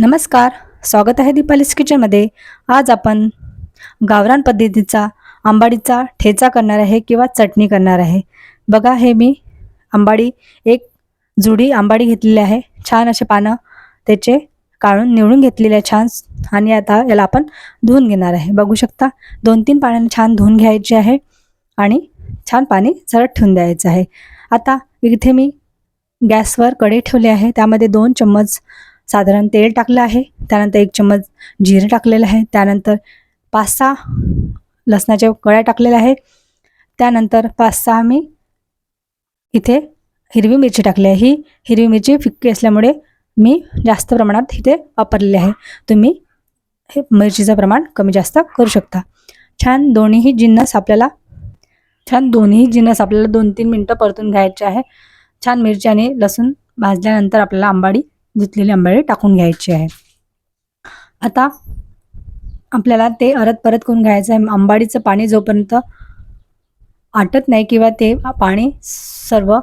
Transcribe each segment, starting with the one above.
नमस्कार स्वागत आहे दीपालीस किचनमध्ये आज आपण गावरान पद्धतीचा आंबाडीचा ठेचा करणार आहे किंवा चटणी करणार आहे. बघा हे मी आंबाडी एक जुडी आंबाडी घेतलेली आहे. छान असे पानं त्याचे काढून निवडून घेतलेले आहे छान. आणि आता याला आपण धुवून घेणार आहे. बघू शकता दोन तीन पाण्याने छान धुवून घ्यायचे आहे आणि छान पाणी झरट ठेवून द्यायचं आहे. आता इथे मी गॅसवर कढई ठेवली आहे. त्यामध्ये दोन चम्मच साधारण तेल टाकलं आहे. त्यानंतर एक चम्मच जिरे टाकलेलं आहे. त्यानंतर पाच सहा लसणाच्या कळ्या टाकलेल्या आहे त्यानंतर पाच सहा मी इथे हिरवी मिरची टाकली आहे. ही हिरवी मिरची फिक्की असल्यामुळे मी जास्त प्रमाणात इथे वापरलेली आहे. तुम्ही हे मिरचीचं प्रमाण कमी जास्त करू शकता. छान दोन्हीही जिन्नस आपल्याला छान दोन्ही जिन्नस आपल्याला दोन तीन मिनटं परतून घ्यायचे आहे. छान मिरची आणि लसूण भाजल्यानंतर आपल्याला आंबाडी धुतलेली आंबाडी टाकून घ्यायची आहे आता आपल्याला ते अरत परत करून घ्यायचं आहे. आंबाडीचं पाणी जोपर्यंत आटत नाही किंवा ते पाणी सर्व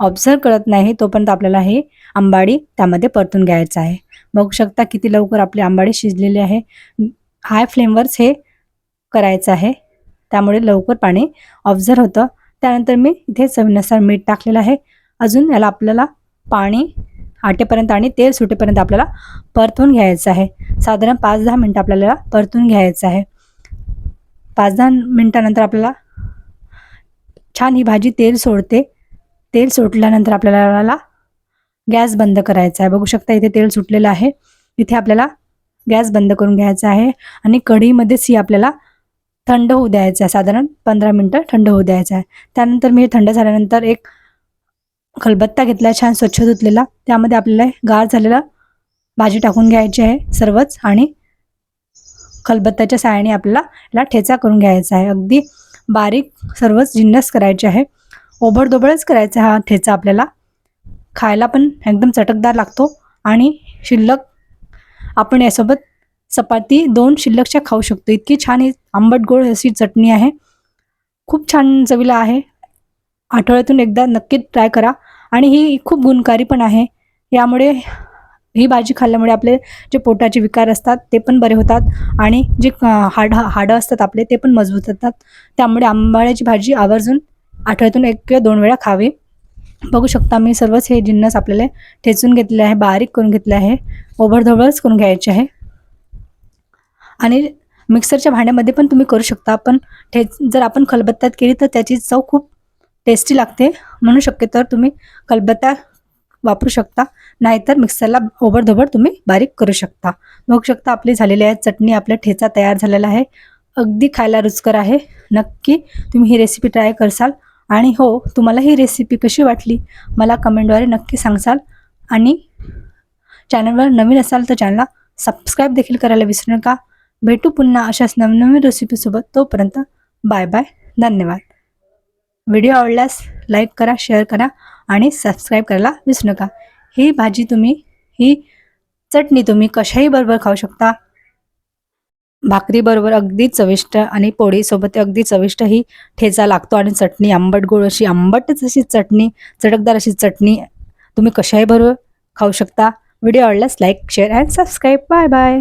ऑब्झर्व करत नाही तोपर्यंत आपल्याला हे आंबाडी त्यामध्ये परतून घ्यायचं आहे. बघू शकता किती लवकर आपली आंबाडी शिजलेली आहे. हाय फ्लेमवरच हे करायचं आहे. त्यामुळे लवकर पाणी ऑब्झर्व होतं. त्यानंतर मी इथे चवीनुसार मीठ टाकलेलं आहे. अजून याला आपल्याला पाणी आटेपर्यंत आणि तेल सुटेपर्यंत आपल्याला परतून घ्यायचं आहे. साधारण पाच दहा मिनटं आपल्याला परतून घ्यायचं आहे. पाच दहा मिनटानंतर आपल्याला छान ही भाजी तेल सोडते. तेल सोडल्यानंतर आपल्याला गॅस बंद करायचा आहे. बघू शकता इथे तेल सुटलेलं आहे. इथे आपल्याला गॅस बंद करून घ्यायचा आहे आणि कढईमध्येच ही आपल्याला थंड होऊ द्यायचं आहे. साधारण पंधरा मिनटं थंड होऊ द्यायचं आहे. त्यानंतर मी हे थंड झाल्यानंतर एक खलबत्ता घेतला छान स्वच्छ धुतलेला. त्यामध्ये आपल्याला गार झालेला भाजी टाकून घ्यायची आहे सर्वच आणि खलबत्त्याच्या साहाय्याने आपल्याला याला ठेचा करून घ्यायचा आहे. अगदी बारीक सर्वच जिन्नस करायचे आहे. ओबडदोबडच करायचा हा ठेचा आपल्याला. खायला पण एकदम चटकदार लागतो आणि शिल्लक आपण यासोबत चपाती दोन शिल्लकच्या खाऊ शकतो. इतकी छान ही आंबट गोड अशी चटणी आहे. खूप छान चवीला आहे. आठवड्यातून एकदा नक्की ट्राय करा. आणि ही खूप गुणकारी पण आहे. यामुळे ही भाजी खाल्ल्यामुळे आपले जे पोटाचे विकार असतात ते पण बरे होतात. आणि जे हाड हाडं असतात आपले ते पण मजबूत होतात. त्यामुळे आंबाळ्याची भाजी आवर्जून आठवड्यातून एक किंवा दोन वेळा खावी. बघू शकता मी सर्वच हे जिन्नस आपल्याला ठेचून घेतले आहे बारीक करून घेतले आहे ओबडधोबडच करून घ्यायचे आहे. आणि मिक्सरच्या भांड्यामध्ये पण तुम्ही करू शकता पण ठेच जर आपण खलबत्त्यात केली तर त्याची चव खूप टेस्टी लागते. म्हणून शक्य तर तुम्ही कलबत्ता वापरू शकता. नाहीतर मिक्सरला ओबडधोबड तुम्ही बारीक करू शकता. बघू शकता आपली झालेली आहे. चटणी आपला ठेचा तयार झालेला आहे. अगदी खायला रुचकर आहे. नक्की तुम्ही ही रेसिपी ट्राय करसाल. आणि हो तुम्हाला ही रेसिपी कशी वाटली? मला कमेंटद्वारे नक्की सांगसाल. आणि चॅनलवर नवीन असाल तर चॅनलला सबस्क्राईब देखील करायला विसरू नका. भेटू पुन्हा अशाच नवनवीन रेसिपीसोबत तोपर्यंत बाय बाय धन्यवाद. व्हिडिओ आवडल्यास लाईक करा शेअर करा आणि सबस्क्राईब करायला विसरू नका. ही भाजी तुम्ही ही चटणी तुम्ही कशाही बरोबर खाऊ शकता. भाकरीबरोबर अगदी चविष्ट आणि पोळीसोबत अगदी चविष्ट ही ठेचा लागतो आणि चटणी आंबट गोड अशी आंबटच अशी चटणी चटकदार अशी चटणी तुम्ही कशाही बरोबर खाऊ शकता. व्हिडिओ आवडल्यास like share and subscribe bye bye